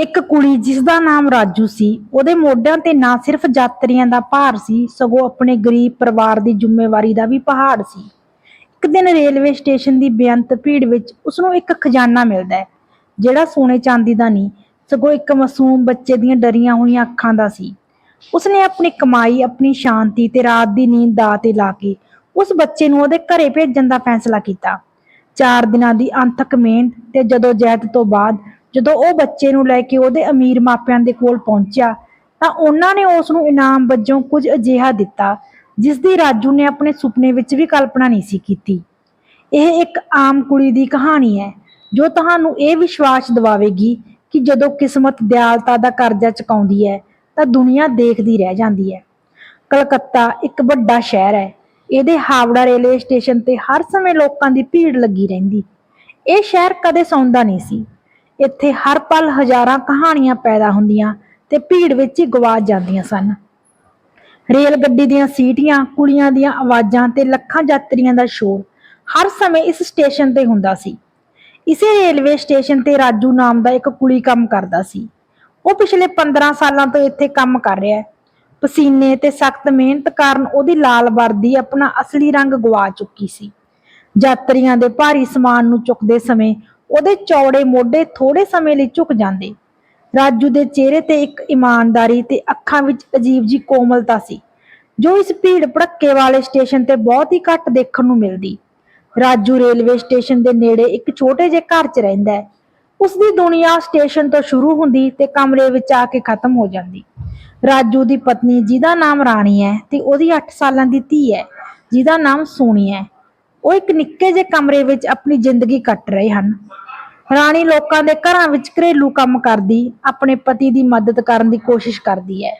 ਇੱਕ ਕੁੜੀ ਜਿਸ ਦਾ ਨਾਮ ਰਾਜੂ ਸੀ, ਉਹਦੇ ਮੋਢਿਆਂ ਤੇ ਨਾ ਸਿਰਫ ਯਾਤਰੀਆਂ ਦਾ ਭਾਰ ਸੀ, ਸਗੋਂ ਆਪਣੇ ਗਰੀਬ ਪਰਿਵਾਰ ਦੀ ਜ਼ਿੰਮੇਵਾਰੀ ਦਾ ਵੀ ਪਹਾੜ ਸੀ। ਇੱਕ ਦਿਨ ਰੇਲਵੇ ਸਟੇਸ਼ਨ ਦੀ ਬੇਅੰਤ ਭੀੜ ਵਿੱਚ ਉਸ ਨੂੰ ਇੱਕ ਖਜ਼ਾਨਾ ਮਿਲਦਾ ਹੈ, ਜਿਹੜਾ ਸੋਨੇ ਚਾਂਦੀ ਦਾ ਨਹੀਂ, ਸਗੋਂ ਇੱਕ ਮਾਸੂਮ ਬੱਚੇ ਦੀਆਂ ਡਰੀਆਂ ਹੋਈਆਂ ਅੱਖਾਂ ਦਾ ਸੀ। ਉਸਨੇ ਆਪਣੀ ਕਮਾਈ, ਆਪਣੀ ਸ਼ਾਂਤੀ ਤੇ ਰਾਤ ਦੀ ਨੀਂਦ ਦਾ ਤੇ ਲਾ ਕੇ ਉਸ ਬੱਚੇ ਨੂੰ ਉਹਦੇ ਘਰੇ ਭੇਜਣ ਦਾ ਫੈਸਲਾ ਕੀਤਾ। ਚਾਰ ਦਿਨਾਂ ਦੀ ਅੰਥਕ ਮਿਹਨਤ ਤੇ ਜਦੋਂ ਜੈਤ ਤੋਂ ਬਾਅਦ ਜਦੋਂ ਉਹ ਬੱਚੇ ਨੂੰ ਲੈ ਕੇ ਉਹਦੇ ਅਮੀਰ ਮਾਪਿਆਂ ਦੇ ਕੋਲ ਪਹੁੰਚਿਆ, ਤਾਂ ਉਹਨਾਂ ਨੇ ਉਸ ਨੂੰ ਇਨਾਮ ਵਜੋਂ ਕੁਝ ਅਜਿਹਾ ਦਿੱਤਾ ਜਿਸ ਦੀ ਰਾਜੂ ਨੇ ਆਪਣੇ ਸੁਪਨੇ ਵਿੱਚ ਵੀ ਕਲਪਨਾ ਨਹੀਂ ਸੀ ਕੀਤੀ। ਇਹ ਇੱਕ ਆਮ ਕੁੜੀ ਦੀ ਕਹਾਣੀ ਹੈ, ਜੋ ਤੁਹਾਨੂੰ ਇਹ ਵਿਸ਼ਵਾਸ ਦਿਵਾਵੇਗੀ ਕਿ ਜਦੋਂ ਕਿਸਮਤ ਦਿਆਲਤਾ ਦਾ ਕਰਜ਼ਾ ਚੁਕਾਉਂਦੀ ਹੈ, ਤਾਂ ਦੁਨੀਆ ਦੇਖਦੀ ਰਹਿ ਜਾਂਦੀ ਹੈ। ਕਲਕੱਤਾ ਇੱਕ ਵੱਡਾ ਸ਼ਹਿਰ ਹੈ, ਇਹਦੇ ਹਾਵੜਾ ਰੇਲਵੇ ਸਟੇਸ਼ਨ ਤੇ ਹਰ ਸਮੇਂ ਲੋਕਾਂ ਦੀ ਭੀੜ ਲੱਗੀ ਰਹਿੰਦੀ। ਇਹ ਸ਼ਹਿਰ ਕਦੇ ਸੌਂਦਾ ਨਹੀਂ ਸੀ। ਇੱਥੇ ਹਰ ਪਲ ਹਜ਼ਾਰਾਂ ਕਹਾਣੀਆਂ ਪੈਦਾ ਹੁੰਦੀਆਂ ਤੇ ਭੀੜ ਵਿੱਚ ਹੀ ਗਵਾਚ ਜਾਂਦੀਆਂ ਸਨ। ਰੇਲ ਗੱਡੀ ਦੀਆਂ ਸੀਟੀਆਂ, ਕੁੜੀਆਂ ਦੀਆਂ ਆਵਾਜ਼ਾਂ ਤੇ ਲੱਖਾਂ ਯਾਤਰੀਆਂ ਦਾ ਸ਼ੋਰ ਹਰ ਸਮੇਂ ਇਸ ਸਟੇਸ਼ਨ ਤੇ ਹੁੰਦਾ ਸੀ। ਇਸੇ ਰੇਲਵੇ ਸਟੇਸ਼ਨ ਤੇ ਰਾਜੂ ਨਾਮ ਦਾ ਇੱਕ ਕੁੜੀ ਕੰਮ ਕਰਦਾ ਸੀ। ਉਹ ਪਿਛਲੇ 15 ਸਾਲਾਂ ਤੋਂ ਇੱਥੇ ਕੰਮ ਕਰ ਰਿਹਾ ਹੈ। ਪਸੀਨੇ ਤੇ ਸਖਤ ਮਿਹਨਤ ਕਾਰਨ ਉਹਦੀ ਲਾਲ ਵਰਦੀ ਆਪਣਾ ਅਸਲੀ ਰੰਗ ਗਵਾ ਚੁੱਕੀ ਸੀ। ਯਾਤਰੀਆਂ ਦੇ ਭਾਰੀ ਸਮਾਨ ਨੂੰ ਚੁੱਕਦੇ ਸਮੇਂ ਉਹਦੇ ਚੌੜੇ ਮੋਢੇ ਥੋੜੇ ਸਮੇਂ ਲਈ ਝੁਕ ਜਾਂਦੇ। ਰਾਜੂ ਦੇ ਚਿਹਰੇ ਤੇ ਇੱਕ ਇਮਾਨਦਾਰੀ ਤੇ ਅੱਖਾਂ ਵਿੱਚ ਅਜੀਬ ਜੀ ਕੋਮਲਤਾ ਸੀ, ਜੋ ਇਸ ਭੀੜ ਭੜੱਕੇ ਵਾਲੇ ਸਟੇਸ਼ਨ ਤੇ ਬਹੁਤ ਹੀ ਘੱਟ ਦੇਖਣ ਨੂੰ ਮਿਲਦੀ। ਰਾਜੂ ਰੇਲਵੇ ਸਟੇਸ਼ਨ ਦੇ ਨੇੜੇ ਇੱਕ ਛੋਟੇ ਜਿਹੇ ਘਰ 'ਚ ਰਹਿੰਦਾ ਹੈ। ਉਸ ਦੀ ਦੁਨੀਆ ਸਟੇਸ਼ਨ ਤੋਂ ਸ਼ੁਰੂ ਹੁੰਦੀ ਤੇ ਕਮਰੇ ਵਿੱਚ ਆ ਕੇ ਖਤਮ ਹੋ ਜਾਂਦੀ। ਰਾਜੂ ਦੀ ਪਤਨੀ ਜਿਹਦਾ ਨਾਮ ਰਾਣੀ ਹੈ ਤੇ ਉਹਦੀ 8 ਸਾਲਾਂ ਦੀ ਧੀ ਹੈ, ਜਿਹਦਾ ਨਾਮ ਸੋਨੀ ਹੈ। ਉਹ ਇੱਕ ਨਿੱਕੇ ਜਿਹੇ ਕਮਰੇ ਵਿੱਚ ਆਪਣੀ ਜ਼ਿੰਦਗੀ ਕੱਟ ਰਹੇ ਹਨ। ਰਾਣੀ ਲੋਕਾਂ ਦੇ ਘਰਾਂ ਵਿੱਚ ਘਰੇਲੂ ਕੰਮ ਕਰਦੀ, ਆਪਣੇ ਪਤੀ ਦੀ ਮਦਦ ਕਰਨ ਦੀ ਕੋਸ਼ਿਸ਼ ਕਰਦੀ ਹੈ।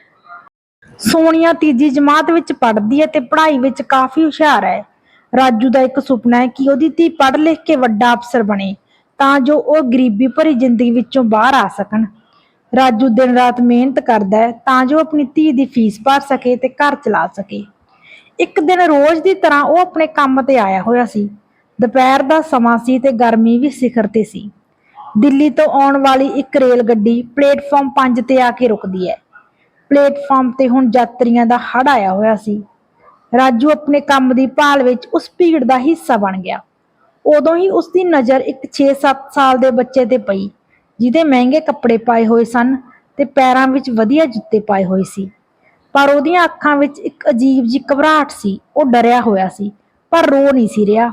ਸੋਨੀਆ ਤੀਜੀ ਜਮਾਤ ਵਿੱਚ ਪੜ੍ਹਦੀ ਹੈ ਤੇ ਪੜ੍ਹਾਈ ਵਿੱਚ ਕਾਫੀ ਹੁਸ਼ਿਆਰ ਹੈ। ਰਾਜੂ ਦਾ ਇੱਕ ਸੁਪਨਾ ਹੈ ਕਿ ਉਹਦੀ ਧੀ ਪੜ੍ਹ ਲਿਖ ਕੇ ਵੱਡਾ ਅਫਸਰ ਬਣੇ, ਤਾਂ ਜੋ ਉਹ ਗਰੀਬੀ ਭਰੀ ਜ਼ਿੰਦਗੀ ਵਿੱਚੋਂ ਬਾਹਰ ਆ ਸਕਣ। ਰਾਜੂ ਦਿਨ ਰਾਤ ਮਿਹਨਤ ਕਰਦਾ ਹੈ, ਤਾਂ ਜੋ ਆਪਣੀ ਧੀ ਦੀ ਫੀਸ ਭਰ ਸਕੇ ਤੇ ਘਰ ਚਲਾ ਸਕੇ। ਇੱਕ ਦਿਨ ਰੋਜ਼ ਦੀ ਤਰ੍ਹਾਂ ਉਹ ਆਪਣੇ ਕੰਮ ਤੇ ਆਇਆ ਹੋਇਆ ਸੀ। ਦੁਪਹਿਰ ਦਾ ਸਮਾਂ ਸੀ ਤੇ ਗਰਮੀ ਵੀ ਸਿਖਰ ਤੇ ਸੀ। ਦਿੱਲੀ ਤੋਂ ਆਉਣ ਵਾਲੀ ਇੱਕ ਰੇਲ ਗੱਡੀ ਪਲੇਟਫਾਰਮ 5 ਤੇ ਆ ਕੇ ਰੁਕਦੀ ਹੈ। ਪਲੇਟਫਾਰਮ ਤੇ ਹੁਣ ਯਾਤਰੀਆਂ ਦਾ ਹੜ ਆਇਆ ਹੋਇਆ ਸੀ। ਰਾਜੂ ਆਪਣੇ ਕੰਮ ਦੀ ਭਾਲ ਵਿੱਚ ਉਸ ਭੀੜ ਦਾ ਹਿੱਸਾ ਬਣ ਗਿਆ। ਉਦੋਂ ਹੀ ਉਸ ਦੀ ਨਜ਼ਰ ਇੱਕ 6-7 ਸਾਲ ਦੇ ਬੱਚੇ ਤੇ ਪਈ, ਜਿਹਦੇ ਮਹਿੰਗੇ ਕੱਪੜੇ ਪਾਏ ਹੋਏ ਸਨ ਤੇ ਪੈਰਾਂ ਵਿੱਚ ਵਧੀਆ ਜੁੱਤੇ ਪਾਏ ਹੋਏ ਸੀ। ਪਰ ਉਹਦੀਆਂ ਅੱਖਾਂ ਵਿੱਚ ਇੱਕ ਅਜੀਬ ਜਿਹੀ ਘਬਰਾਹਟ ਸੀ, ਉਹ ਡਰਿਆ ਹੋਇਆ ਸੀ, ਪਰ ਰੋ ਨਹੀਂ ਸੀ ਰਿਹਾ।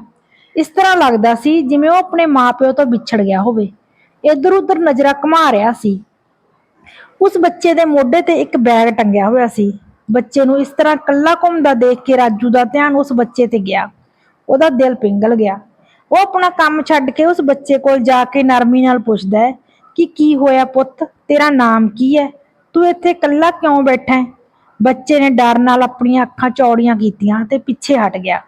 ਇਸ ਤਰ੍ਹਾਂ ਲੱਗਦਾ ਸੀ ਜਿਵੇਂ ਉਹ ਆਪਣੇ ਮਾਪਿਓ ਤੋਂ ਵਿਛੜ ਗਿਆ ਹੋਵੇ। ਇੱਧਰ ਉੱਧਰ ਨਜ਼ਰਾਂ ਘੁਮਾ ਰਿਹਾ ਸੀ। ਉਸ ਬੱਚੇ ਦੇ ਮੋਢੇ ਤੇ ਇੱਕ ਬੈਗ ਟੰਗਿਆ ਹੋਇਆ ਸੀ। ਬੱਚੇ ਨੂੰ ਇਸ ਤਰ੍ਹਾਂ ਕੱਲਾ ਘੁੰਮਦਾ ਦੇਖ ਕੇ ਰਾਜੂ ਦਾ ਧਿਆਨ ਉਸ ਬੱਚੇ ਤੇ ਗਿਆ। ਉਹਦਾ ਦਿਲ ਪਿੰਗਲ ਗਿਆ। ਉਹ ਆਪਣਾ ਕੰਮ ਛੱਡ ਕੇ ਉਸ ਬੱਚੇ ਕੋਲ ਜਾ ਕੇ ਨਰਮੀ ਨਾਲ ਪੁੱਛਦਾ ਹੈ ਕਿ ਕੀ ਹੋਇਆ ਪੁੱਤ? ਤੇਰਾ ਨਾਮ ਕੀ ਹੈ? ਤੂੰ ਇੱਥੇ ਕੱਲਾ ਕਿਉਂ ਬੈਠਾ ਹੈ? ਬੱਚੇ ਨੇ ਡਰ ਨਾਲ ਆਪਣੀਆਂ ਅੱਖਾਂ ਚੌੜੀਆਂ ਕੀਤੀਆਂ ਤੇ ਪਿੱਛੇ ਹਟ ਗਿਆ।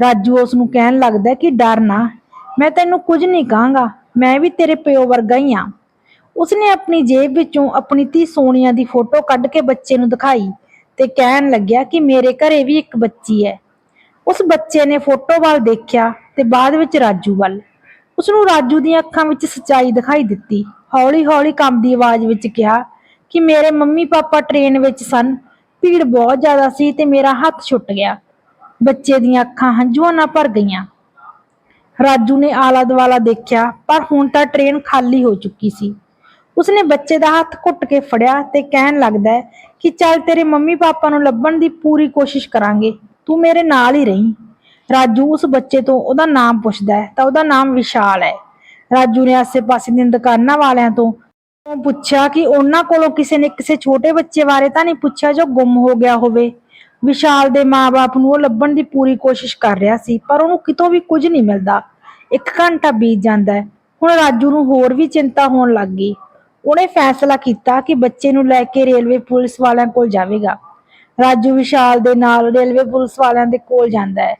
ਰਾਜੂ ਉਸ ਨੂੰ ਕਹਿਣ ਲੱਗਦਾ ਕਿ ਡਰ ਨਾ, ਮੈਂ ਤੈਨੂੰ ਕੁਝ ਨਹੀਂ ਕਹਾਂਗਾ, ਮੈਂ ਵੀ ਤੇਰੇ ਪਿਓ ਵਰਗਾ ਹੀ ਆ। ਉਸਨੇ ਆਪਣੀ ਜੇਬ ਵਿੱਚੋਂ ਆਪਣੀ ਧੀ ਸੋਨੀਆ ਦੀ ਫੋਟੋ ਕੱਢ ਕੇ ਬੱਚੇ ਨੂੰ ਦਿਖਾਈ ਤੇ ਕਹਿਣ ਲੱਗਿਆ ਕਿ ਮੇਰੇ ਘਰੇ ਵੀ ਇੱਕ ਬੱਚੀ ਹੈ। ਉਸ ਬੱਚੇ ਨੇ ਫੋਟੋ ਵੱਲ ਦੇਖਿਆ ਤੇ ਬਾਅਦ ਵਿੱਚ ਰਾਜੂ ਵੱਲ। ਉਸ ਨੂੰ ਰਾਜੂ ਦੀਆਂ ਅੱਖਾਂ ਵਿੱਚ ਸੱਚਾਈ ਦਿਖਾਈ ਦਿੱਤੀ। ਹੌਲੀ-ਹੌਲੀ ਕੰਬਦੀ ਆਵਾਜ਼ ਵਿੱਚ ਕਿਹਾ ਕਿ ਮੇਰੇ ਮੰਮੀ ਪਾਪਾ ਟ੍ਰੇਨ ਵਿੱਚ ਸਨ ਭੀੜ ਬਹੁਤ ਜ਼ਿਆਦਾ ਸੀ ਤੇ ਮੇਰਾ ਹੱਥ ਛੁੱਟ ਗਿਆ। ਬੱਚੇ ਦੀਆਂ ਅੱਖਾਂ ਹੰਝੂਆਂ ਨਾਲ ਭਰ ਗਈਆਂ। ਰਾਜੂ ਨੇ ਆਲਾ ਦੁਆਲਾ ਦੇਖਿਆ, ਪਰ ਹੁਣ ਤਾਂ ਟ੍ਰੇਨ ਖਾਲੀ ਹੋ ਚੁੱਕੀ ਸੀ। ਉਸਨੇ ਬੱਚੇ ਦਾ ਹੱਥ ਘੁੱਟ ਕੇ ਫੜਿਆ ਤੇ ਕਹਿਣ ਲੱਗਦਾ ਹੈ ਕਿ ਚੱਲ ਤੇਰੇ ਮੰਮੀ ਪਾਪਾ ਨੂੰ ਲੱਭਣ ਦੀ ਪੂਰੀ ਕੋਸ਼ਿਸ਼ ਕਰਾਂਗੇ, ਤੂੰ ਮੇਰੇ ਨਾਲ ਹੀ ਰਹੀਂ। ਰਾਜੂ ਉਸ ਬੱਚੇ ਤੋਂ ਉਹਦਾ ਨਾਮ ਪੁੱਛਦਾ ਹੈ, ਤਾਂ ਉਹਦਾ ਨਾਮ ਵਿਸ਼ਾਲ ਹੈ। ਰਾਜੂ ਨੇ ਆਸੇ-ਪਾਸੇ ਦੀਆਂ ਦੁਕਾਨਾਂ ਵਾਲਿਆਂ ਤੋਂ ਪੁੱਛਿਆ ਕਿ ਉਹਨਾਂ ਕੋਲੋਂ ਕਿਸੇ ਨੇ ਕਿਸੇ ਛੋਟੇ ਬੱਚੇ ਬਾਰੇ ਤਾਂ ਨਹੀਂ ਪੁੱਛਿਆ ਜੋ ਗੁੰਮ ਹੋ ਗਿਆ ਹੋਵੇ। ਵਿਸ਼ਾਲ ਦੇ ਮਾਪੇ ਨੂੰ ਉਹ ਲੱਭਣ ਦੀ ਪੂਰੀ ਕੋਸ਼ਿਸ਼ ਕਰ ਰਿਹਾ ਸੀ, ਪਰ ਉਹਨੂੰ ਕਿਤੋਂ ਵੀ ਕੁਝ ਨਹੀਂ ਮਿਲਦਾ। ਇੱਕ ਘੰਟਾ ਬੀਤ ਜਾਂਦਾ ਹੈ। ਹੁਣ ਰਾਜੂ ਨੂੰ ਹੋਰ ਵੀ ਚਿੰਤਾ ਹੋਣ ਲੱਗ ਗਈ। ਉਹਨੇ ਫੈਸਲਾ ਕੀਤਾ ਕਿ ਬੱਚੇ ਨੂੰ ਲੈ ਕੇ ਰੇਲਵੇ ਪੁਲਿਸ ਵਾਲਿਆਂ ਕੋਲ ਜਾਵੇਗਾ। ਰਾਜੂ ਵਿਸ਼ਾਲ ਦੇ ਨਾਲ ਰੇਲਵੇ ਪੁਲਿਸ ਵਾਲਿਆਂ ਦੇ ਕੋਲ ਜਾਂਦਾ ਹੈ।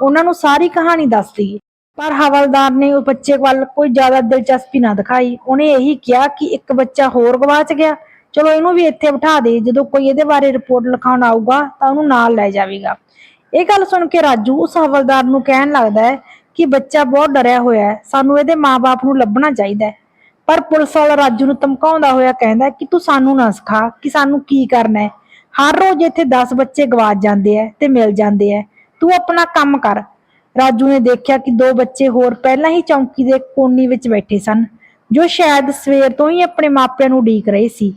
ਉਹਨਾਂ ਨੂੰ ਸਾਰੀ ਕਹਾਣੀ ਦੱਸਦੀ ਪਰ ਹਵਲਦਾਰ ਨੇ ਉਹ ਬੱਚੇ ਵੱਲ ਕੋਈ ਜ਼ਿਆਦਾ ਦਿਲਚਸਪੀ ਨਾ ਦਿਖਾਈ। ਉਹਨੇ ਇਹੀ ਕਿਹਾ ਕਿ ਇੱਕ ਬੱਚਾ ਹੋਰ ਗਵਾਚ ਗਿਆ। ਚਲੋ ਇਹਨੂੰ ਵੀ ਇੱਥੇ ਬਿਠਾ ਦੇ। ਜਦੋਂ ਕੋਈ ਇਹਦੇ ਬਾਰੇ ਰਿਪੋਰਟ ਲਿਖਾਉਣ ਆਊਗਾ ਤਾਂ ਉਹਨੂੰ ਨਾਲ ਲੈ ਜਾਵੇਗਾ। ਇਹ ਗੱਲ ਸੁਣ ਕੇ ਰਾਜੂ ਉਸ ਹਵਲਦਾਰ ਨੂੰ ਕਹਿਣ ਲੱਗਦਾ ਹੈ ਕਿ ਬੱਚਾ ਬਹੁਤ ਡਰਿਆ ਹੋਇਆ ਹੈ। ਸਾਨੂੰ ਇਹਦੇ ਮਾਪੇ ਨੂੰ ਲੱਭਣਾ ਚਾਹੀਦਾ ਹੈ। ਪਰ ਪੁਲਿਸ ਵਾਲਾ ਰਾਜੂ ਨੂੰ ਧਮਕਾਉਂਦਾ ਹੋਇਆ ਕਹਿੰਦਾ ਕਿ ਤੂੰ ਸਾਨੂੰ ਨਾ ਸਿਖਾ ਕਿ ਸਾਨੂੰ ਕੀ ਕਰਨਾ ਹੈ। ਹਰ ਰੋਜ਼ ਇੱਥੇ 10 ਬੱਚੇ ਗਵਾਚ ਜਾਂਦੇ ਐ ਤੇ ਮਿਲ ਜਾਂਦੇ ਐ ਤੂੰ ਆਪਣਾ ਕੰਮ ਕਰ। ਰਾਜੂ ਨੇ ਦੇਖਿਆ ਕਿ ਦੋ ਬੱਚੇ ਹੋਰ ਪਹਿਲਾਂ ਹੀ ਚੌਂਕੀ ਦੇ ਕੋਨੀ ਵਿੱਚ ਬੈਠੇ ਸਨ, ਜੋ ਸ਼ਾਇਦ ਸਵੇਰ ਤੋਂ ਹੀ ਆਪਣੇ ਮਾਪਿਆਂ ਨੂੰ ਉਡੀਕ ਰਹੇ ਸੀ।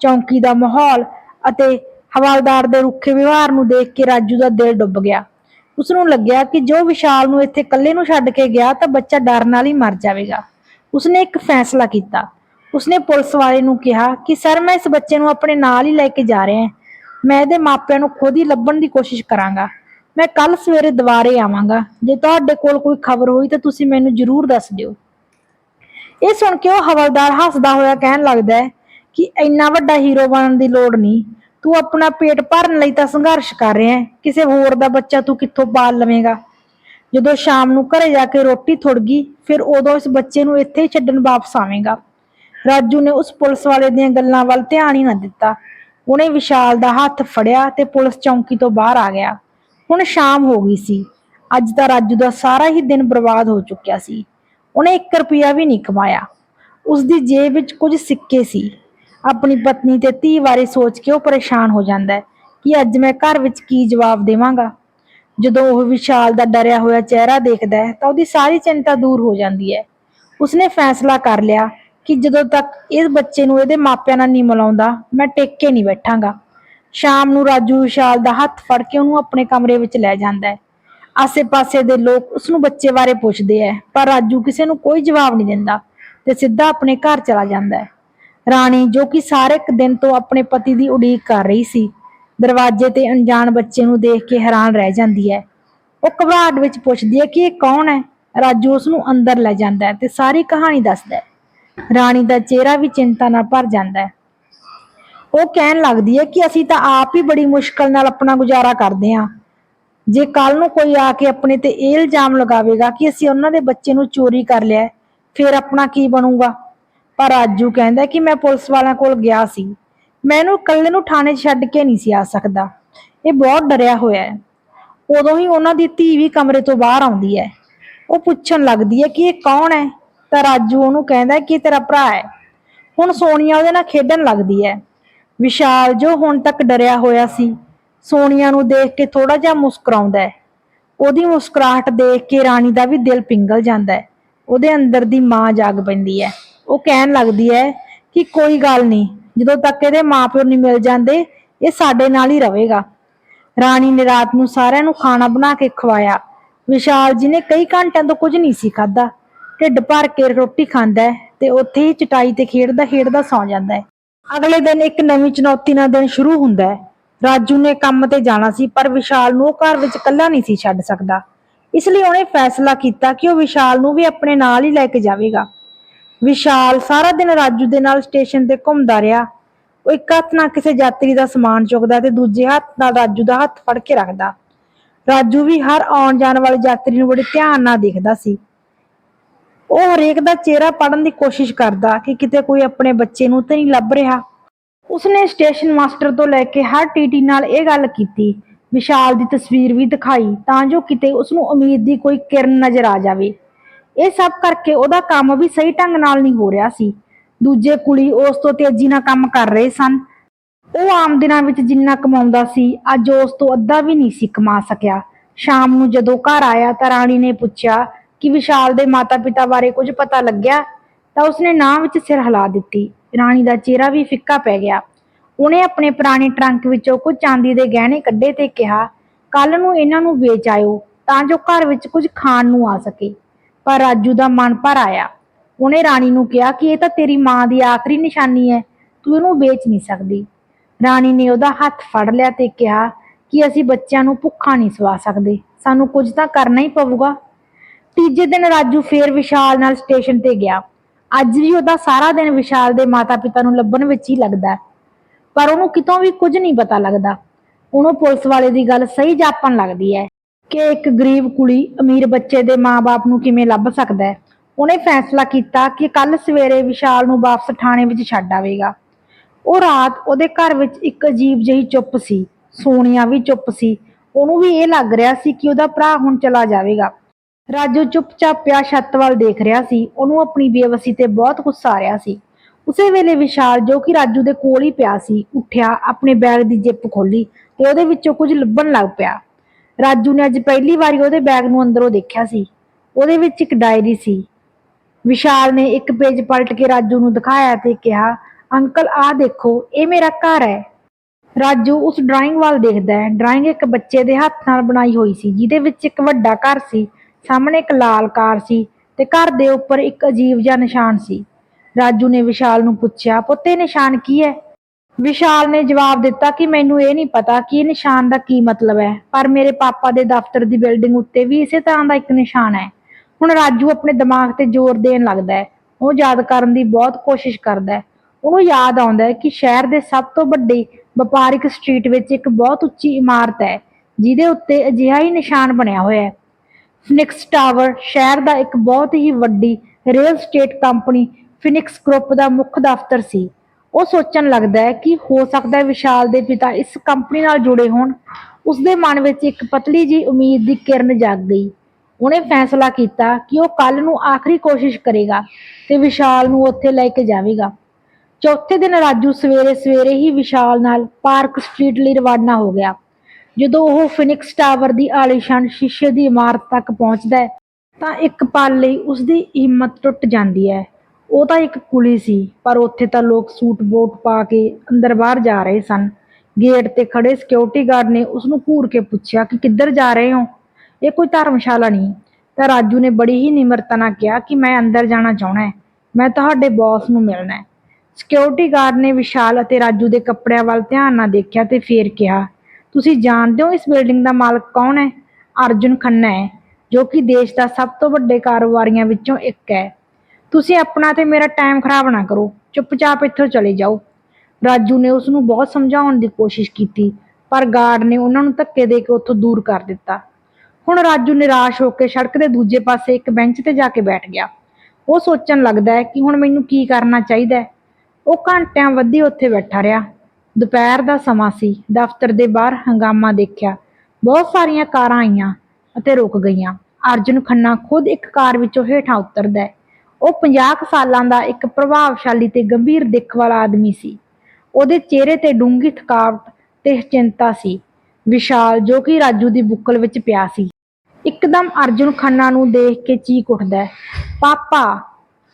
ਚੌਂਕੀ ਦਾ ਮਾਹੌਲ ਅਤੇ ਹਵਾਲਦਾਰ ਦੇ ਰੁੱਖੇ ਵਿਵਹਾਰ ਨੂੰ ਦੇਖ ਕੇ ਰਾਜੂ ਦਾ ਦਿਲ ਡੁੱਬ ਗਿਆ। ਉਸ ਨੂੰ ਲੱਗਿਆ ਕਿ ਜੋ ਵਿਸ਼ਾਲ ਨੂੰ ਇੱਥੇ ਇਕੱਲੇ ਨੂੰ ਛੱਡ ਕੇ ਗਿਆ ਤਾਂ ਬੱਚਾ ਡਰ ਨਾਲ ਹੀ ਮਰ ਜਾਵੇਗਾ। ਉਸਨੇ ਇੱਕ ਫੈਸਲਾ ਕੀਤਾ। ਉਸਨੇ ਪੁਲਿਸ ਵਾਲੇ ਨੂੰ ਕਿਹਾ ਕਿ, ਸਰ, ਮੈਂ ਇਸ ਬੱਚੇ ਨੂੰ ਆਪਣੇ ਨਾਲ ਹੀ ਲੈ ਕੇ ਜਾ ਰਿਹਾ ਹਾਂ। ਮੈਂ ਇਹਦੇ ਮਾਪਿਆਂ ਨੂੰ ਖੁਦ ਹੀ ਲੱਭਣ ਦੀ ਕੋਸ਼ਿਸ਼ ਕਰਾਂਗਾ। ਮੈਂ ਕੱਲ ਸਵੇਰੇ ਦੁਬਾਰੇ ਆਵਾਂਗਾ। ਜੇ ਤੁਹਾਡੇ ਕੋਲ ਕੋਈ ਖਬਰ ਹੋਈ ਤਾਂ ਤੁਸੀਂ ਮੈਨੂੰ ਜ਼ਰੂਰ ਦੱਸ ਦਿਓ। ਇਹ ਸੁਣ ਕੇ ਉਹ ਹਵਲਦਾਰ ਹੱਸਦਾ ਹੋਇਆ ਕਹਿਣ ਲੱਗਦਾ ਹੈ ਕਿ ਇੰਨਾ ਵੱਡਾ ਹੀਰੋ ਬਣਨ ਦੀ ਲੋੜ ਨਹੀਂ। ਤੂੰ ਆਪਣਾ ਪੇਟ ਭਰਨ ਲਈ ਤਾਂ ਸੰਘਰਸ਼ ਕਰ ਰਿਹਾ ਹੈ। ਕਿਸੇ ਹੋਰ ਦਾ ਬੱਚਾ ਤੂੰ ਕਿੱਥੋਂ ਪਾਲ ਲਵੇਂਗਾ? ਜਦੋਂ ਸ਼ਾਮ ਨੂੰ ਘਰੇ ਜਾ ਕੇ ਰੋਟੀ ਥੁੜ ਗਈ, ਫਿਰ ਉਦੋਂ ਇਸ ਬੱਚੇ ਨੂੰ ਇੱਥੇ ਹੀ ਛੱਡਣ ਵਾਪਸ ਆਵੇਂਗਾ। ਰਾਜੂ ਨੇ ਉਸ ਪੁਲਿਸ ਵਾਲੇ ਦੀਆਂ ਗੱਲਾਂ ਵੱਲ ਧਿਆਨ ਹੀ ਨਾ ਦਿੱਤਾ। ਉਹਨੇ ਵਿਸ਼ਾਲ ਦਾ ਹੱਥ ਫੜਿਆ ਤੇ ਪੁਲਿਸ ਚੌਂਕੀ ਤੋਂ ਬਾਹਰ ਆ ਗਿਆ। ਹੁਣ ਸ਼ਾਮ ਹੋ ਗਈ ਸੀ। ਅੱਜ ਤਾਂ ਰਾਜੂ ਦਾ ਸਾਰਾ ਹੀ ਦਿਨ ਬਰਬਾਦ ਹੋ ਚੁੱਕਿਆ ਸੀ। ਉਹਨੇ 1 ਰੁਪਿਆ ਵੀ ਨਹੀਂ ਕਮਾਇਆ। ਉਸ ਦੀ ਜੇਬ ਵਿੱਚ ਕੁਝ ਸਿੱਕੇ ਸੀ। ਆਪਣੀ ਪਤਨੀ ਤੇ ਧੀ ਬਾਰੇ ਸੋਚ ਕੇ ਉਹ ਪਰੇਸ਼ਾਨ ਹੋ ਜਾਂਦਾ ਹੈ ਕਿ ਅੱਜ ਮੈਂ ਘਰ ਵਿੱਚ ਕੀ ਜਵਾਬ ਦੇਵਾਂਗਾ। ਜਦੋਂ ਉਹ ਵਿਸ਼ਾਲ ਦਾ ਡਰਿਆ ਹੋਇਆ ਚਿਹਰਾ ਦੇਖਦਾ ਹੈ ਤਾਂ ਉਹਦੀ ਸਾਰੀ ਚਿੰਤਾ ਦੂਰ ਹੋ ਜਾਂਦੀ ਹੈ। ਉਸਨੇ ਫੈਸਲਾ ਕਰ ਲਿਆ ਕਿ ਜਦੋਂ ਤੱਕ ਇਸ ਬੱਚੇ ਨੂੰ ਇਹਦੇ ਮਾਪਿਆਂ ਨਾਲ ਨਹੀਂ ਮਿਲਾਉਂਦਾ, ਮੈਂ ਟਿਕ ਕੇ ਨਹੀਂ ਬੈਠਾਂਗਾ। ਸ਼ਾਮ ਨੂੰ ਰਾਜੂ ਵਿਸ਼ਾਲ ਦਾ ਹੱਥ ਫੜ ਕੇ ਉਹਨੂੰ ਆਪਣੇ ਕਮਰੇ ਵਿੱਚ ਲੈ ਜਾਂਦਾ ਹੈ। ਆਸੇ-ਪਾਸੇ ਦੇ ਲੋਕ ਉਸ ਨੂੰ ਬੱਚੇ ਬਾਰੇ ਪੁੱਛਦੇ ਐ ਪਰ ਰਾਜੂ ਕਿਸੇ ਨੂੰ ਕੋਈ ਜਵਾਬ ਨਹੀਂ ਦਿੰਦਾ ਤੇ ਸਿੱਧਾ ਆਪਣੇ ਘਰ ਚਲਾ ਜਾਂਦਾ ਹੈ। ਰਾਣੀ, ਜੋ ਕਿ ਸਾਰੇ ਦਿਨ ਤੋਂ ਆਪਣੇ ਪਤੀ ਦੀ ਉਡੀਕ ਕਰ ਰਹੀ ਸੀ, ਦਰਵਾਜ਼ੇ ਤੇ ਅਣਜਾਣ ਬੱਚੇ ਨੂੰ ਦੇਖ ਕੇ ਹੈਰਾਨ ਰਹਿ ਜਾਂਦੀ ਹੈ। ਉਹ ਘਬਰਾਹਟ ਵਿੱਚ ਪੁੱਛਦੀ ਹੈ ਕਿ ਇਹ ਕੌਣ ਹੈ? ਰਾਜੂ ਉਸ ਨੂੰ ਅੰਦਰ ਲੈ ਜਾਂਦਾ ਹੈ ਤੇ ਸਾਰੀ ਕਹਾਣੀ ਦੱਸਦਾ ਹੈ। ਰਾਣੀ ਦਾ ਚਿਹਰਾ ਵੀ ਚਿੰਤਾ ਨਾਲ ਭਰ ਜਾਂਦਾ ਹੈ। ਉਹ ਕਹਿਣ ਲੱਗਦੀ ਹੈ ਕਿ ਅਸੀਂ ਤਾਂ ਆਪ ਹੀ ਬੜੀ ਮੁਸ਼ਕਲ ਨਾਲ ਆਪਣਾ ਗੁਜ਼ਾਰਾ ਕਰਦੇ ਹਾਂ। ਜੇ ਕੱਲ ਨੂੰ ਕੋਈ ਆ ਕੇ ਆਪਣੇ ਤੇ ਇਹ ਇਲਜ਼ਾਮ ਲਗਾਵੇਗਾ ਕਿ ਅਸੀਂ ਉਹਨਾਂ ਦੇ ਬੱਚੇ ਨੂੰ ਚੋਰੀ ਕਰ ਲਿਆ ਫਿਰ ਆਪਣਾ ਕੀ ਬਣੂਗਾ? ਪਰ ਰਾਜੂ ਕਹਿੰਦਾ ਕਿ ਮੈਂ ਪੁਲਿਸ ਵਾਲਿਆਂ ਕੋਲ ਗਿਆ ਸੀ। ਮੈਂ ਇਹਨੂੰ ਇਕੱਲੇ ਨੂੰ ਥਾਣੇ ਛੱਡ ਕੇ ਨਹੀਂ ਸੀ ਆ ਸਕਦਾ। ਇਹ ਬਹੁਤ ਡਰਿਆ ਹੋਇਆ ਹੈ। ਉਦੋਂ ਹੀ ਉਹਨਾਂ ਦੀ ਧੀ ਵੀ ਕਮਰੇ ਤੋਂ ਬਾਹਰ ਆਉਂਦੀ ਹੈ। ਉਹ ਪੁੱਛਣ ਲੱਗਦੀ ਹੈ ਕਿ ਇਹ ਕੌਣ ਹੈ? ਤਾਂ ਰਾਜੂ ਉਹਨੂੰ ਕਹਿੰਦਾ ਕਿ ਤੇਰਾ ਭਰਾ ਹੈ। ਹੁਣ ਸੋਨੀਆ ਉਹਦੇ ਨਾਲ ਖੇਡਣ ਲੱਗਦੀ ਹੈ। ਵਿਸ਼ਾਲ ਜੋ ਹੁਣ ਤੱਕ ਡਰਿਆ ਹੋਇਆ ਸੀ, ਸੋਨੀਆ ਨੂੰ ਦੇਖ ਕੇ ਥੋੜਾ ਜਿਹਾ ਮੁਸਕਰਾਉਂਦਾ ਹੈ। ਉਹਦੀ ਮੁਸਕਰਾਹਟ ਦੇਖ ਕੇ ਰਾਣੀ ਦਾ ਵੀ ਦਿਲ ਪਿੰਗਲ ਜਾਂਦਾ ਹੈ। ਉਹਦੇ ਅੰਦਰ ਦੀ ਮਾਂ ਜਾਗ ਪੈਂਦੀ ਹੈ। ਉਹ ਕਹਿਣ ਲੱਗਦੀ ਹੈ ਕਿ ਕੋਈ ਗੱਲ ਨਹੀਂ, ਜਦੋਂ ਤੱਕ ਇਹਦੇ ਮਾਪਿਓ ਨਹੀਂ ਮਿਲ ਜਾਂਦੇ, ਇਹ ਸਾਡੇ ਨਾਲ ਹੀ ਰਹੇਗਾ। ਰਾਣੀ ਨੇ ਰਾਤ ਨੂੰ ਸਾਰਿਆਂ ਨੂੰ ਖਾਣਾ ਬਣਾ ਕੇ ਖਵਾਇਆ। ਵਿਸ਼ਾਲ ਜੀ ਨੇ ਕਈ ਘੰਟਿਆਂ ਤੋਂ ਕੁਝ ਨਹੀਂ ਸੀ ਖਾਦਾ ਢਿੱਡ ਭਰ ਕੇ ਰੋਟੀ ਖਾਂਦਾ ਹੈ ਤੇ ਉੱਥੇ ਹੀ ਚਟਾਈ ਤੇ ਖੇਡਦਾ ਖੇਡਦਾ ਸੌਂ ਜਾਂਦਾ ਹੈ। ਅਗਲੇ ਦਿਨ ਇੱਕ ਨਵੀਂ ਚੁਣੌਤੀ ਨਾਲ ਦਿਨ ਸ਼ੁਰੂ ਹੁੰਦਾ ਹੈ। ਰਾਜੂ ਨੇ ਕੰਮ ਤੇ ਜਾਣਾ ਸੀ, ਪਰ ਵਿਸ਼ਾਲ ਨੂੰ ਉਹ ਘਰ ਵਿੱਚ ਇਕੱਲਾ ਨਹੀਂ ਸੀ ਛੱਡ ਸਕਦਾ। ਇਸ ਲਈ ਉਹਨੇ ਫੈਸਲਾ ਕੀਤਾ ਕਿ ਉਹ ਵਿਸ਼ਾਲ ਨੂੰ ਵੀ ਆਪਣੇ ਨਾਲ ਹੀ ਲੈ ਕੇ ਜਾਵੇਗਾ। ਵਿਸ਼ਾਲ ਸਾਰਾ ਦਿਨ ਰਾਜੂ ਦੇ ਨਾਲ ਸਟੇਸ਼ਨ ਤੇ ਘੁੰਮਦਾ ਰਿਹਾ। ਉਹ ਇੱਕ ਹੱਥ ਨਾਲ ਕਿਸੇ ਯਾਤਰੀ ਦਾ ਸਮਾਨ ਚੁੱਕਦਾ ਤੇ ਦੂਜੇ ਹੱਥ ਨਾਲ ਰਾਜੂ ਦਾ ਹੱਥ ਫੜ ਕੇ ਰੱਖਦਾ। ਰਾਜੂ ਵੀ ਹਰ ਆਉਣ ਜਾਣ ਵਾਲੇ ਯਾਤਰੀ ਨੂੰ ਬੜੇ ਧਿਆਨ ਨਾਲ ਦੇਖਦਾ ਸੀ। ਉਹ ਹਰੇਕ ਦਾ ਚਿਹਰਾ ਪੜਨ ਦੀ ਕੋਸ਼ਿਸ਼ ਕਰਦਾ ਕਿ ਕਿਤੇ ਕੋਈ ਆਪਣੇ ਬੱਚੇ ਨੂੰ ਤਾਂ ਨਹੀਂ ਲੱਭ ਰਿਹਾ। ਉਸਨੇ ਸਟੇਸ਼ਨ ਮਾਸਟਰ ਤੋਂ ਲੈ ਕੇ ਹਰ ਟੀਟੀ ਨਾਲ ਇਹ ਗੱਲ ਕੀਤੀ। ਵਿਸ਼ਾਲ ਦੀ ਤਸਵੀਰ ਵੀ ਦਿਖਾਈ ਤਾਂ ਜੋ ਕਿਤੇ ਉਸ ਨੂੰ ਉਮੀਦ ਦੀ ਕੋਈ ਕਿਰਨ ਨਜ਼ਰ ਆ ਜਾਵੇ। ਇਹ ਸਭ ਕਰਕੇ ਉਹਦਾ ਕੰਮ ਵੀ ਸਹੀ ਢੰਗ ਨਾਲ ਨਹੀਂ ਹੋ ਰਿਹਾ ਸੀ। ਦੂਜੇ ਕੁੜੀ ਉਸ ਤੋਂ ਤੇਜ਼ੀ ਨਾਲ ਕੰਮ ਕਰ ਰਹੇ ਸਨ। ਉਹ ਆਮ ਦਿਨਾਂ ਵਿੱਚ ਜਿੰਨਾ ਕਮਾਉਂਦਾ ਸੀ, ਅੱਜ ਉਸ ਤੋਂ ਅੱਧਾ ਵੀ ਨਹੀਂ ਸੀ ਕਮਾ ਸਕਿਆ। ਸ਼ਾਮ ਨੂੰ ਜਦੋਂ ਘਰ ਆਇਆ ਤਾਂ ਰਾਣੀ ਨੇ ਪੁੱਛਿਆ ਕਿ ਵਿਸ਼ਾਲ ਦੇ ਮਾਤਾ-ਪਿਤਾ ਬਾਰੇ ਕੁਝ ਪਤਾ ਲੱਗਿਆ, ਤਾਂ ਉਸਨੇ ਨਾਂ ਵਿੱਚ ਸਿਰ ਹਿਲਾ ਦਿੱਤੀ। ਰਾਣੀ ਦਾ ਚਿਹਰਾ ਵੀ ਫਿੱਕਾ ਪੈ ਗਿਆ। ਉਹਨੇ ਆਪਣੇ ਪੁਰਾਣੇ ਟਰੰਕ ਵਿੱਚੋਂ ਕੁਝ ਚਾਂਦੀ ਦੇ ਗਹਿਣੇ ਕੱਢੇ ਤੇ ਕਿਹਾ ਕੱਲ ਨੂੰ ਇਹਨਾਂ ਨੂੰ ਵੇਚ ਆਇਓ, ਤਾਂ ਜੋ ਘਰ ਵਿੱਚ ਕੁਝ ਖਾਣ ਨੂੰ ਆ ਸਕੇ। ਪਰ ਰਾਜੂ ਦਾ ਮਨ ਭਰ ਆਇਆ। ਉਹਨੇ ਰਾਣੀ ਨੂੰ ਕਿਹਾ ਕਿ ਇਹ ਤਾਂ ਤੇਰੀ ਮਾਂ ਦੀ ਆਖਰੀ ਨਿਸ਼ਾਨੀ ਹੈ, ਤੂੰ ਇਹਨੂੰ ਵੇਚ ਨਹੀਂ ਸਕਦੀ। ਰਾਣੀ ਨੇ ਉਹਦਾ ਹੱਥ ਫੜ ਲਿਆ ਤੇ ਕਿਹਾ ਕਿ ਅਸੀਂ ਬੱਚਿਆਂ ਨੂੰ ਭੁੱਖਾ ਨਹੀਂ ਸਵਾ ਸਕਦੇ, ਸਾਨੂੰ ਕੁਝ ਤਾਂ ਕਰਨਾ ਹੀ ਪਵੇਗਾ ਤੀਜੇ ਦਿਨ ਰਾਜੂ ਫੇਰ ਵਿਸ਼ਾਲ ਨਾਲ ਸਟੇਸ਼ਨ ਤੇ ਗਿਆ। ਅੱਜ ਵੀ ਉਹਦਾ ਸਾਰਾ ਦਿਨ ਵਿਸ਼ਾਲ ਦੇ ਮਾਤਾ-ਪਿਤਾ ਨੂੰ ਲੱਭਣ ਵਿੱਚ ਹੀ ਲੱਗਦਾ ਪਰ ਉਹਨੂੰ ਕਿਤੋਂ ਵੀ ਕੁਝ ਨਹੀਂ ਪਤਾ ਲੱਗਦਾ। ਉਹਨੂੰ ਪੁਲਿਸ ਵਾਲੇ ਦੀ ਗੱਲ ਸਹੀ ਜਾਪਣ ਲੱਗਦੀ ਹੈ ਕਿ ਇੱਕ ਗਰੀਬ ਕੁੜੀ ਅਮੀਰ ਬੱਚੇ ਦੇ ਮਾਪੇ ਨੂੰ ਕਿਵੇਂ ਲੱਭ ਸਕਦਾ ਹੈ। ਉਹਨੇ ਫੈਸਲਾ ਕੀਤਾ ਕਿ ਕੱਲ ਸਵੇਰੇ ਵਿਸ਼ਾਲ ਨੂੰ ਵਾਪਸ ਥਾਣੇ ਵਿੱਚ ਛੱਡ ਆਵੇਗਾ। ਉਹ ਰਾਤ ਉਹਦੇ ਘਰ ਵਿੱਚ ਇੱਕ ਅਜੀਬ ਜਿਹੀ ਚੁੱਪ ਸੀ ਸੋਨੀਆ ਵੀ ਚੁੱਪ ਸੀ। ਉਹਨੂੰ ਵੀ ਇਹ ਲੱਗ ਰਿਹਾ ਸੀ ਕਿ ਉਹਦਾ ਭਰਾ ਹੁਣ ਚਲਾ ਜਾਵੇਗਾ। ਰਾਜੂ ਚੁੱਪਚਾਪ ਪਿਆ ਛੱਤ ਵੱਲ ਦੇਖ ਰਿਹਾ ਸੀ। ਉਹਨੂੰ ਆਪਣੀ ਬੇਵਸੀ ਤੇ ਬਹੁਤ ਗੁੱਸਾ ਆ ਰਿਹਾ ਸੀ। ਉਸੇ ਵੇਲੇ ਵਿਸ਼ਾਲ, ਜੋ ਕਿ ਰਾਜੂ ਦੇ ਕੋਲ ਹੀ ਪਿਆ ਸੀ, ਉੱਠਿਆ, ਆਪਣੇ ਬੈਗ ਦੀ ਜਿੱਪ ਖੋਲੀ ਤੇ ਉਹਦੇ ਵਿੱਚੋਂ ਕੁਝ ਲੱਭਣ ਲੱਗ ਪਿਆ। ਰਾਜੂ ਨੇ ਅੱਜ ਪਹਿਲੀ ਵਾਰੀ ਉਹਦੇ ਬੈਗ ਨੂੰ ਅੰਦਰੋਂ ਦੇਖਿਆ ਸੀ। ਉਹਦੇ ਵਿੱਚ ਇੱਕ ਡਾਇਰੀ ਸੀ। ਵਿਸ਼ਾਲ ਨੇ ਇੱਕ ਪੇਜ ਪਲਟ ਕੇ ਰਾਜੂ ਨੂੰ ਦਿਖਾਇਆ ਤੇ ਕਿਹਾ, ਅੰਕਲ, ਆਹ ਦੇਖੋ, ਇਹ ਮੇਰਾ ਘਰ ਹੈ। ਰਾਜੂ ਉਸ ਡਰਾਇੰਗ ਵੱਲ ਦੇਖਦਾ ਹੈ। ਡਰਾਇੰਗ ਇੱਕ ਬੱਚੇ ਦੇ ਹੱਥ ਨਾਲ ਬਣਾਈ ਹੋਈ ਸੀ, ਜਿਹਦੇ ਵਿੱਚ ਇੱਕ ਵੱਡਾ ਘਰ ਸੀ। ਸਾਹਮਣੇ ਇੱਕ ਲਾਲ ਕਾਰ ਸੀ ਤੇ ਘਰ ਦੇ ਉੱਪਰ ਇੱਕ ਅਜੀਬ ਜਿਹਾ ਨਿਸ਼ਾਨ ਸੀ। ਰਾਜੂ ਨੇ ਵਿਸ਼ਾਲ ਨੂੰ ਪੁੱਛਿਆ, ਪੁੱਤੇ, ਨਿਸ਼ਾਨ ਕੀ ਹੈ? ਵਿਸ਼ਾਲ ਨੇ ਜਵਾਬ ਦਿੱਤਾ ਕਿ ਮੈਨੂੰ ਇਹ ਨਹੀਂ ਪਤਾ ਕਿ ਇਹ ਨਿਸ਼ਾਨ ਦਾ ਕੀ ਮਤਲਬ ਹੈ, ਪਰ ਮੇਰੇ ਪਾਪਾ ਦੇ ਦਫ਼ਤਰ ਦੀ ਬਿਲਡਿੰਗ ਉੱਤੇ ਵੀ ਇਸੇ ਤਰ੍ਹਾਂ ਦਾ ਇੱਕ ਨਿਸ਼ਾਨ ਹੈ। ਹੁਣ ਰਾਜੂ ਆਪਣੇ ਦਿਮਾਗ ਤੇ ਜ਼ੋਰ ਦੇਣ ਲੱਗਦਾ ਹੈ। ਉਹ ਯਾਦ ਕਰਨ ਦੀ ਬਹੁਤ ਕੋਸ਼ਿਸ਼ ਕਰਦਾ ਹੈ। ਉਹਨੂੰ ਯਾਦ ਆਉਂਦਾ ਹੈ ਕਿ ਸ਼ਹਿਰ ਦੇ ਸਭ ਤੋਂ ਵੱਡੀ ਵਪਾਰਿਕ ਸਟਰੀਟ ਵਿੱਚ ਇੱਕ ਬਹੁਤ ਉੱਚੀ ਇਮਾਰਤ ਹੈ, ਜਿਹਦੇ ਉੱਤੇ ਅਜਿਹਾ ਹੀ ਨਿਸ਼ਾਨ ਬਣਿਆ ਹੋਇਆ ਹੈ। ਫਿਨਿਕਸ ਟਾਵਰ ਸ਼ਹਿਰ ਦਾ ਇੱਕ ਬਹੁਤ ਹੀ ਵੱਡੀ real estate company Phoenix group ਦਾ ਮੁੱਖ ਦਫ਼ਤਰ ਸੀ। ਉਹ ਸੋਚਣ ਲੱਗਦਾ ਹੈ ਕਿ ਹੋ ਸਕਦਾ ਹੈ ਵਿਸ਼ਾਲ ਦੇ ਪਿਤਾ ਇਸ ਕੰਪਨੀ ਨਾਲ ਜੁੜੇ ਹੋਣ। ਉਸਦੇ ਮਨ ਵਿੱਚ ਇੱਕ ਪਤਲੀ ਜੀ ਉਮੀਦ ਦੀ ਕਿਰਨ ਜਾਗ ਗਈ। ਉਹਨੇ ਫੈਸਲਾ ਕੀਤਾ ਕਿ ਉਹ ਕੱਲ ਨੂੰ ਆਖਰੀ ਕੋਸ਼ਿਸ਼ ਕਰੇਗਾ ਤੇ ਵਿਸ਼ਾਲ ਨੂੰ ਉੱਥੇ ਲੈ ਕੇ ਜਾਵੇਗਾ। ਚੌਥੇ ਦਿਨ ਰਾਜੂ ਸਵੇਰੇ ਸਵੇਰੇ ਹੀ ਵਿਸ਼ਾਲ ਨਾਲ ਪਾਰਕ ਸਟਰੀਟ ਲਈ ਰਵਾਨਾ ਹੋ ਗਿਆ। ਜਦੋਂ ਉਹ ਫਿਨਿਕਸ ਟਾਵਰ ਦੀ ਆਲੀਸ਼ਾਨ ਸ਼ੀਸ਼ੇ ਦੀ ਇਮਾਰਤ ਤੱਕ ਪਹੁੰਚਦਾ ਹੈ, ਤਾਂ ਇੱਕ ਪਲ ਲਈ ਉਸਦੀ ਹਿੰਮਤ ਟੁੱਟ ਜਾਂਦੀ ਹੈ। ਉਹ ਤਾਂ ਇੱਕ ਕੁਲੀ ਸੀ, ਪਰ ਉੱਥੇ ਤਾਂ ਲੋਕ ਸੂਟ ਬੂਟ ਪਾ ਕੇ ਅੰਦਰ ਬਾਹਰ ਜਾ ਰਹੇ ਸਨ। ਗੇਟ ਤੇ ਖੜੇ ਸਿਕਿਉਰਿਟੀ ਗਾਰਡ ਨੇ ਉਸ ਨੂੰ ਘੂਰ ਕੇ ਪੁੱਛਿਆ ਕਿ ਕਿੱਧਰ ਜਾ ਰਹੇ ਹੋ? ਇਹ ਕੋਈ ਧਰਮਸ਼ਾਲਾ ਨਹੀਂ, ਤਾਂ ਰਾਜੂ ਨੇ ਬੜੀ ਹੀ ਨਿਮਰਤਾ ਨਾਲ ਕਿਹਾ ਕਿ ਮੈਂ ਅੰਦਰ ਜਾਣਾ ਚਾਹਣਾ ਹੈ, ਮੈਂ ਤੁਹਾਡੇ ਬੌਸ ਨੂੰ ਮਿਲਣਾ ਹੈ। ਸਿਕਿਉਰਿਟੀ ਗਾਰਡ ਨੇ ਵਿਸ਼ਾਲ ਅਤੇ ਰਾਜੂ ਦੇ ਕੱਪੜਿਆਂ ਵੱਲ ਧਿਆਨ ਨਾਲ ਦੇਖਿਆ ਤੇ ਫੇਰ ਕਿਹਾ ਤੁਸੀਂ ਜਾਣਦੇ ਹੋ ਇਸ ਬਿਲਡਿੰਗ ਦਾ ਮਾਲਕ ਕੌਣ ਹੈ? ਅਰਜੁਨ ਖੰਨਾ ਹੈ, ਜੋ ਕਿ ਦੇਸ਼ ਦਾ ਸਭ ਤੋਂ ਵੱਡੇ ਕਾਰੋਬਾਰੀਆਂ ਵਿੱਚੋਂ ਇੱਕ ਹੈ। ਤੁਸੀਂ ਆਪਣਾ ਤੇ ਮੇਰਾ ਟਾਈਮ ਖਰਾਬ ਨਾ ਕਰੋ, ਚੁੱਪਚਾਪ ਇੱਥੋਂ ਚਲੇ ਜਾਓ। ਰਾਜੂ ਨੇ ਉਸ ਨੂੰ ਬਹੁਤ ਸਮਝਾਉਣ ਦੀ ਕੋਸ਼ਿਸ਼ ਕੀਤੀ, ਪਰ ਗਾਰਡ ਨੇ ਉਹਨਾਂ ਨੂੰ ਧੱਕੇ ਦੇ ਕੇ ਉੱਥੋਂ ਦੂਰ ਕਰ ਦਿੱਤਾ। ਹੁਣ ਰਾਜੂ ਨਿਰਾਸ਼ ਹੋ ਕੇ ਸੜਕ ਦੇ ਦੂਜੇ ਪਾਸੇ ਇੱਕ ਬੈਂਚ ਤੇ ਜਾ ਕੇ ਬੈਠ ਗਿਆ। ਉਹ ਸੋਚਣ ਲੱਗਦਾ ਹੈ ਕਿ ਹੁਣ ਮੈਨੂੰ ਕੀ ਕਰਨਾ ਚਾਹੀਦਾ ਹੈ। ਉਹ ਘੰਟਿਆਂ ਵੱਧੀ ਉੱਥੇ ਬੈਠਾ ਰਿਹਾ। ਦੁਪਹਿਰ ਦਾ ਸਮਾਂ ਸੀ। ਦਫ਼ਤਰ ਦੇ ਬਾਹਰ ਹੰਗਾਮਾ ਦੇਖਿਆ। ਬਹੁਤ ਸਾਰੀਆਂ ਕਾਰਾਂ ਆਈਆਂ ਅਤੇ ਰੁਕ ਗਈਆਂ। ਅਰਜੁਨ ਖੰਨਾ ਖੁਦ ਇੱਕ ਕਾਰ ਵਿੱਚੋਂ ਹੇਠਾਂ ਉਤਰਦਾ ਹੈ। ਉਹ 50 ਕੁ ਸਾਲਾਂ ਦਾ ਇੱਕ ਪ੍ਰਭਾਵਸ਼ਾਲੀ ਤੇ ਗੰਭੀਰ ਦਿੱਖ ਵਾਲਾ ਆਦਮੀ ਸੀ। ਉਹਦੇ ਚਿਹਰੇ ਤੇ ਡੂੰਘੀ ਥਕਾਵਟ ਤੇ ਚਿੰਤਾ ਸੀ। ਵਿਸ਼ਾਲ ਜੋ ਕਿ ਰਾਜੂ ਦੀ ਬੁੱਕਲ ਵਿੱਚ ਪਿਆ ਸੀ। ਇੱਕਦਮ ਅਰਜੁਨ ਖੰਨਾ ਨੂੰ ਦੇਖ ਕੇ ਚੀਕ ਉੱਠਦਾ ਹੈ। ਪਾਪਾ!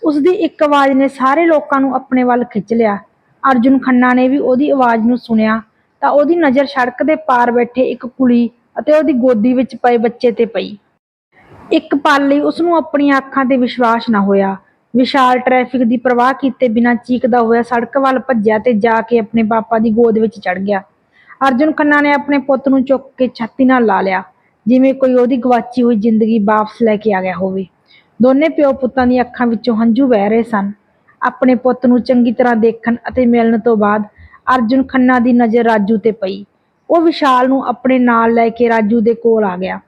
ਉਸਦੀ ਇੱਕ ਆਵਾਜ਼ ਨੇ ਸਾਰੇ ਲੋਕਾਂ ਨੂੰ ਆਪਣੇ ਵੱਲ ਖਿੱਚ ਲਿਆ। ਅਰਜੁਨ ਖੰਨਾ ਨੇ ਵੀ ਉਹਦੀ ਆਵਾਜ਼ ਨੂੰ ਸੁਣਿਆ ਤਾਂ ਉਹਦੀ ਨਜ਼ਰ ਸੜਕ ਦੇ ਪਾਰ ਬੈਠੇ ਇੱਕ ਕੁੜੀ ਅਤੇ ਉਹਦੀ ਗੋਦੀ ਵਿੱਚ ਪਏ ਬੱਚੇ ਤੇ ਪਈ। ਇੱਕ ਪਲ ਲਈ ਉਸ ਨੂੰ ਆਪਣੀਆਂ ਅੱਖਾਂ ਤੇ ਵਿਸ਼ਵਾਸ ਨਾ ਹੋਇਆ। ਵਿਸ਼ਾਲ ਟ੍ਰੈਫਿਕ ਦੀ ਪਰਵਾਹ ਕੀਤੇ ਬਿਨਾਂ ਚੀਕਦਾ ਹੋਇਆ ਸੜਕ ਵੱਲ ਭੱਜਿਆ ਤੇ ਜਾ ਕੇ ਆਪਣੇ ਪਾਪਾ ਦੀ ਗੋਦ ਵਿੱਚ ਚੜ ਗਿਆ। ਅਰਜੁਨ ਖੰਨਾ ਨੇ ਆਪਣੇ ਪੁੱਤ ਨੂੰ ਚੁੱਕ ਕੇ ਛਾਤੀ ਨਾਲ ਲਾ ਲਿਆ। ਜਿਵੇਂ ਕੋਈ ਉਹਦੀ ਗਵਾਚੀ ਹੋਈ ਜ਼ਿੰਦਗੀ ਵਾਪਸ ਲੈ ਕੇ ਆ ਗਿਆ ਹੋਵੇ। ਦੋਨੇ ਪਿਓ ਪੁੱਤਾਂ ਦੀਆਂ ਅੱਖਾਂ ਵਿੱਚੋਂ ਹੰਝੂ ਵਹਿ ਰਹੇ ਸਨ। ਆਪਣੇ ਪੁੱਤ ਨੂੰ ਚੰਗੀ ਤਰ੍ਹਾਂ ਦੇਖਣ ਅਤੇ ਮਿਲਣ ਤੋਂ ਬਾਅਦ ਅਰਜੁਨ ਖੰਨਾ ਦੀ ਨਜ਼ਰ ਰਾਜੂ ਤੇ ਪਈ। ਉਹ ਵਿਸ਼ਾਲ ਨੂੰ ਆਪਣੇ ਨਾਲ ਲੈ ਕੇ ਰਾਜੂ ਦੇ ਕੋਲ ਆ ਗਿਆ।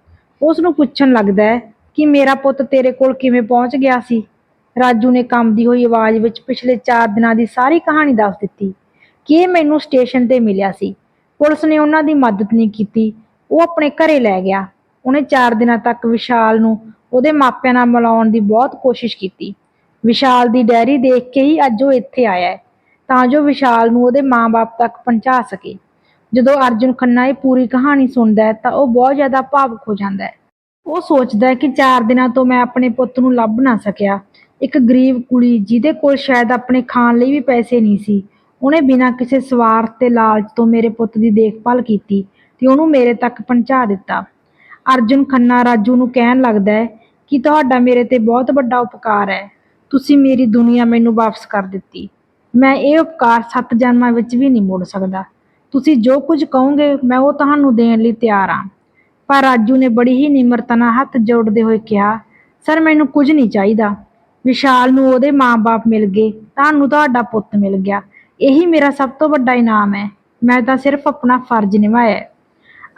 ਉਸ ਨੂੰ ਪੁੱਛਣ ਲੱਗਦਾ ਹੈ ਕਿ ਮੇਰਾ ਪੁੱਤ ਤੇਰੇ ਕੋਲ ਕਿਵੇਂ ਪਹੁੰਚ ਗਿਆ ਸੀ? ਰਾਜੂ ਨੇ ਕੰਬਦੀ ਹੋਈ ਆਵਾਜ਼ ਵਿੱਚ ਪਿਛਲੇ 4 ਦਿਨਾਂ ਦੀ ਸਾਰੀ ਕਹਾਣੀ ਦੱਸ ਦਿੱਤੀ ਕਿ ਇਹ ਮੈਨੂੰ ਸਟੇਸ਼ਨ ਤੇ ਮਿਲਿਆ ਸੀ। ਪੁਲਿਸ ਨੇ ਉਹਨਾਂ ਦੀ ਮਦਦ ਨਹੀਂ ਕੀਤੀ। ਉਹ ਆਪਣੇ ਘਰੇ ਲੈ ਗਿਆ। ਉਹਨੇ 4 ਦਿਨਾਂ ਤੱਕ ਵਿਸ਼ਾਲ ਨੂੰ ਉਹਦੇ ਮਾਪਿਆਂ ਨਾਲ ਮਿਲਾਉਣ ਦੀ ਬਹੁਤ ਕੋਸ਼ਿਸ਼ ਕੀਤੀ। ਵਿਸ਼ਾਲ ਦੀ ਡੈਰੀ ਦੇਖ ਕੇ ਹੀ ਅੱਜ ਉਹ ਇੱਥੇ ਆਇਆ ਹੈ। ਤਾਂ ਜੋ ਵਿਸ਼ਾਲ ਨੂੰ ਉਹਦੇ ਮਾਂ-ਬਾਪ ਤੱਕ ਪਹੁੰਚਾ ਸਕੇ। ਜਦੋਂ ਅਰਜੁਨ ਖੰਨਾ ਇਹ ਪੂਰੀ ਕਹਾਣੀ ਸੁਣਦਾ ਹੈ, ਤਾਂ ਉਹ ਬਹੁਤ ਜ਼ਿਆਦਾ ਭਾਵੁਕ ਹੋ ਜਾਂਦਾ ਹੈ। ਉਹ ਸੋਚਦਾ ਹੈ ਕਿ 4 ਦਿਨਾਂ ਤੋਂ ਮੈਂ ਆਪਣੇ ਪੁੱਤ ਨੂੰ ਲੱਭ ਨਾ ਸਕਿਆ। ਇੱਕ ਗਰੀਬ ਕੁੜੀ ਜਿਹਦੇ ਕੋਲ ਸ਼ਾਇਦ ਆਪਣੇ ਖਾਣ ਲਈ ਵੀ ਪੈਸੇ ਨਹੀਂ ਸੀ। ਉਹਨੇ ਬਿਨਾਂ ਕਿਸੇ ਸਵਾਰਥ ਤੇ ਲਾਲਚ ਤੋਂ ਮੇਰੇ ਪੁੱਤ ਦੀ ਦੇਖਭਾਲ ਕੀਤੀ ਤੇ ਉਹਨੂੰ ਮੇਰੇ ਤੱਕ ਪਹੁੰਚਾ ਦਿੱਤਾ। ਅਰਜੁਨ ਖੰਨਾ ਰਾਜੂ ਨੂੰ ਕਹਿਣ ਲੱਗਦਾ ਹੈ ਕਿ ਤੁਹਾਡਾ ਮੇਰੇ ਤੇ ਬਹੁਤ ਵੱਡਾ ਉਪਕਾਰ ਹੈ। ਤੁਸੀਂ ਮੇਰੀ ਦੁਨੀਆ ਮੈਨੂੰ ਵਾਪਸ ਕਰ ਦਿੱਤੀ। ਮੈਂ ਇਹ ਉਪਕਾਰ ਸੱਤ ਜਨਮਾਂ ਵਿੱਚ ਵੀ ਨਹੀਂ ਮੋੜ ਸਕਦਾ। ਤੁਸੀਂ ਜੋ ਕੁਝ ਕਹੋਗੇ, ਮੈਂ ਉਹ ਤੁਹਾਨੂੰ ਦੇਣ ਲਈ ਤਿਆਰ ਹਾਂ। ਪਰ ਰਾਜੂ ਨੇ ਬੜੀ ਹੀ ਨਿਮਰਤਾ ਨਾਲ ਹੱਥ ਜੋੜਦੇ ਹੋਏ ਕਿਹਾ, ਸਰ, ਮੈਨੂੰ ਕੁਝ ਨਹੀਂ ਚਾਹੀਦਾ। ਵਿਸ਼ਾਲ ਨੂੰ ਉਹਦੇ ਮਾਂ-ਬਾਪ ਮਿਲ ਗਏ, ਤੁਹਾਨੂੰ ਤੁਹਾਡਾ ਪੁੱਤ ਮਿਲ ਗਿਆ। ਇਹੀ ਮੇਰਾ ਸਭ ਤੋਂ ਵੱਡਾ ਇਨਾਮ ਹੈ। ਮੈਂ ਤਾਂ ਸਿਰਫ ਆਪਣਾ ਫਰਜ਼ ਨਿਭਾਇਆ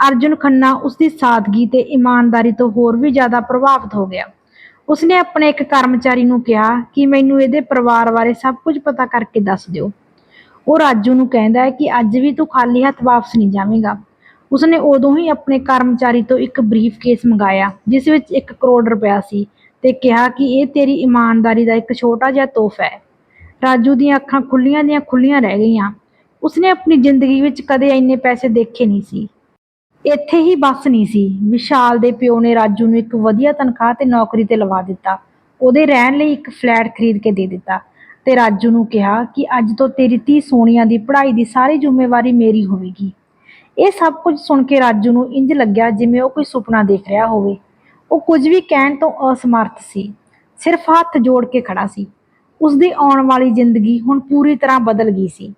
ਅਰਜੁਨ ਖੰਨਾ ਉਸ ਦੀ ਸਾਦਗੀ ਤੇ ਇਮਾਨਦਾਰੀ ਤੋਂ ਹੋਰ ਵੀ ਜ਼ਿਆਦਾ ਪ੍ਰਭਾਵਿਤ ਹੋ ਗਿਆ। ਉਸਨੇ ਆਪਣੇ ਇੱਕ ਕਰਮਚਾਰੀ ਨੂੰ ਕਿਹਾ ਕਿ ਮੈਨੂੰ ਇਹਦੇ ਪਰਿਵਾਰ ਬਾਰੇ ਸਭ ਕੁਝ ਪਤਾ ਕਰਕੇ ਦੱਸ ਦਿਓ। ਉਹ ਰਾਜੂ ਨੂੰ ਕਹਿੰਦਾ ਹੈ ਕਿ ਅੱਜ ਵੀ ਤੂੰ ਖਾਲੀ ਹੱਥ ਵਾਪਸ ਨਹੀਂ ਜਾਵੇਂਗਾ। ਉਸਨੇ ਉਦੋਂ ਹੀ ਆਪਣੇ ਕਰਮਚਾਰੀ ਤੋਂ ਇੱਕ ਬਰੀਫ ਕੇਸ ਮੰਗਾਇਆ, ਜਿਸ ਵਿੱਚ 1 ਕਰੋੜ ਰੁਪਇਆ ਸੀ ਤੇ ਕਿਹਾ ਕਿ ਇਹ ਤੇਰੀ ਇਮਾਨਦਾਰੀ ਦਾ ਇੱਕ ਛੋਟਾ ਜਿਹਾ ਤੋਹਫਾ ਹੈ। ਰਾਜੂ ਦੀਆਂ ਅੱਖਾਂ ਖੁੱਲੀਆਂ ਦੀਆਂ ਖੁੱਲੀਆਂ ਰਹਿ ਗਈਆਂ। ਉਸਨੇ ਆਪਣੀ ਜ਼ਿੰਦਗੀ ਵਿੱਚ ਕਦੇ ਇੰਨੇ ਪੈਸੇ ਦੇਖੇ ਨਹੀਂ ਸੀ। ਇੱਥੇ ਹੀ ਬਸ ਨਹੀਂ ਸੀ। ਵਿਸ਼ਾਲ ਦੇ ਪਿਓ ਨੇ ਰਾਜੂ ਨੂੰ ਇੱਕ ਵਧੀਆ ਤਨਖਾਹ ਤੇ ਨੌਕਰੀ ਤੇ ਲਵਾ ਦਿੱਤਾ। ਉਹਦੇ ਰਹਿਣ ਲਈ ਇੱਕ ਫਲੈਟ ਖਰੀਦ ਕੇ ਦੇ ਦਿੱਤਾ ਤੇ ਰਾਜੂ ਨੂੰ ਕਿਹਾ ਕਿ ਅੱਜ ਤੋਂ ਤੇਰੀ ਧੀ ਸੋਨੀਆ ਦੀ ਪੜ੍ਹਾਈ ਦੀ ਸਾਰੀ ਜ਼ਿੰਮੇਵਾਰੀ ਮੇਰੀ ਹੋਵੇਗੀ। ਇਹ ਸਭ ਕੁਝ ਸੁਣ ਕੇ ਰਾਜੂ ਨੂੰ ਇੰਜ ਲੱਗਿਆ ਜਿਵੇਂ ਉਹ ਕੋਈ ਸੁਪਨਾ ਦੇਖ ਰਿਹਾ ਹੋਵੇ। ਉਹ ਕੁਝ ਵੀ ਕਹਿਣ ਤੋਂ ਅਸਮਰਥ ਸੀ। ਸਿਰਫ ਹੱਥ ਜੋੜ ਕੇ ਖੜਾ ਸੀ। ਉਸ ਦੀ ਆਉਣ ਵਾਲੀ ਜ਼ਿੰਦਗੀ ਹੁਣ ਪੂਰੀ ਤਰ੍ਹਾਂ ਬਦਲ ਗਈ ਸੀ।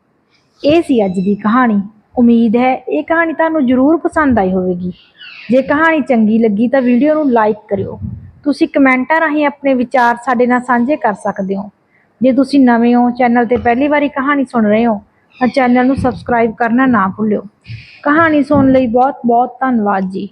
ਇਹ ਸੀ ਅੱਜ ਦੀ ਕਹਾਣੀ। ਉਮੀਦ ਹੈ ਇਹ ਕਹਾਣੀ ਤੁਹਾਨੂੰ ਜ਼ਰੂਰ ਪਸੰਦ ਆਈ ਹੋਵੇਗੀ। ਜੇ ਕਹਾਣੀ ਚੰਗੀ ਲੱਗੀ ਤਾਂ ਵੀਡੀਓ ਨੂੰ ਲਾਈਕ ਕਰਿਓ। ਤੁਸੀਂ ਕਮੈਂਟਾਂ ਰਾਹੀਂ ਆਪਣੇ ਵਿਚਾਰ ਸਾਡੇ ਨਾਲ ਸਾਂਝੇ ਕਰ ਸਕਦੇ ਹੋ। ਜੇ ਤੁਸੀਂ ਨਵੇਂ ਹੋ, ਚੈਨਲ ਤੇ ਪਹਿਲੀ ਵਾਰੀ ਕਹਾਣੀ ਸੁਣ ਰਹੇ ਹੋ, ਤਾਂ ਚੈਨਲ ਨੂੰ ਸਬਸਕ੍ਰਾਈਬ ਕਰਨਾ ਨਾ ਭੁੱਲਿਓ। ਕਹਾਣੀ ਸੁਣਨ ਲਈ ਬਹੁਤ ਬਹੁਤ ਧੰਨਵਾਦ ਜੀ।